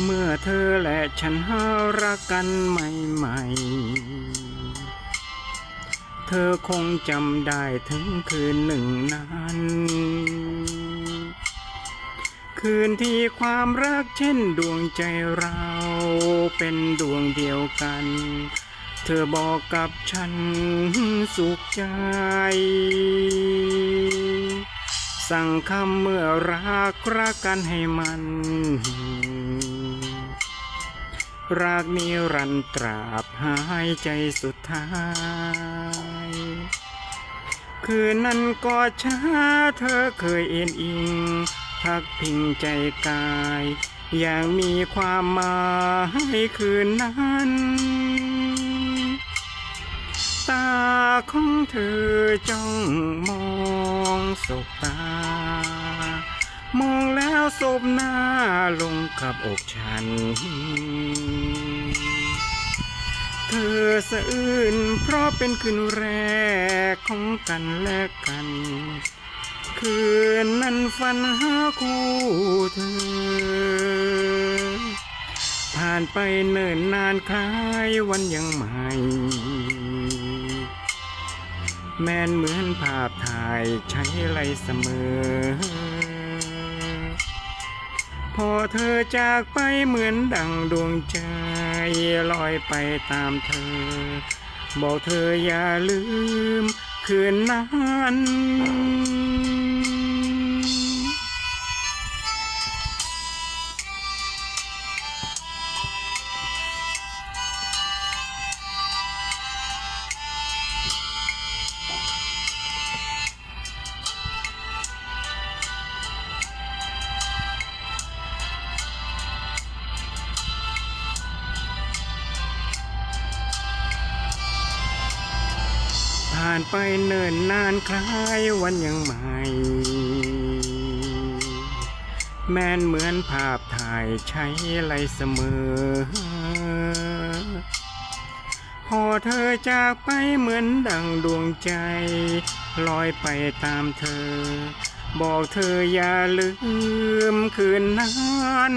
เมื่อเธอและฉันหารักกันใหม่ๆ เธอคงจำได้ถึงคืนหนึ่งนั้น คืนที่ความรักเช่นดวงใจเราเป็นดวงเดียวกัน เธอบอกกับฉันสุขใจ สั่งคำเมื่อรักรักกันให้มัน รักนิรันดร์ตราบหายใจสุดท้าย คืนนั้นก็ช้าเธอเคยเอ็นอิง พักพิงใจกาย อย่างมีความหมายคืนนั้น ตาของเธอจ้องมองสบตามองแล้ว แล้วสบหน้าลงกับอกฉัน เธอสะอื้นเพราะเป็นคืนแรกของกันและกัน คืนนั้นฝันหาคู่เธอ ผ่านไปเนิ่นนานคล้ายวันยังใหม่แม้นเหมือนภาพถ่ายใช้ไรเสมอ พอเธอจากไปเหมือนดังดวงใจลอยไปตามเธอ บอกเธออย่าลืมคืนนั้น ผ่านไปเนิ่นนานคล้ายวันยังใหม่ แม้นเหมือนภาพถ่ายใช้ไรเสมอ พอเธอจากไปเหมือนดังดวงใจ ลอยไปตามเธอ บอกเธออย่าลืมคืนนั้น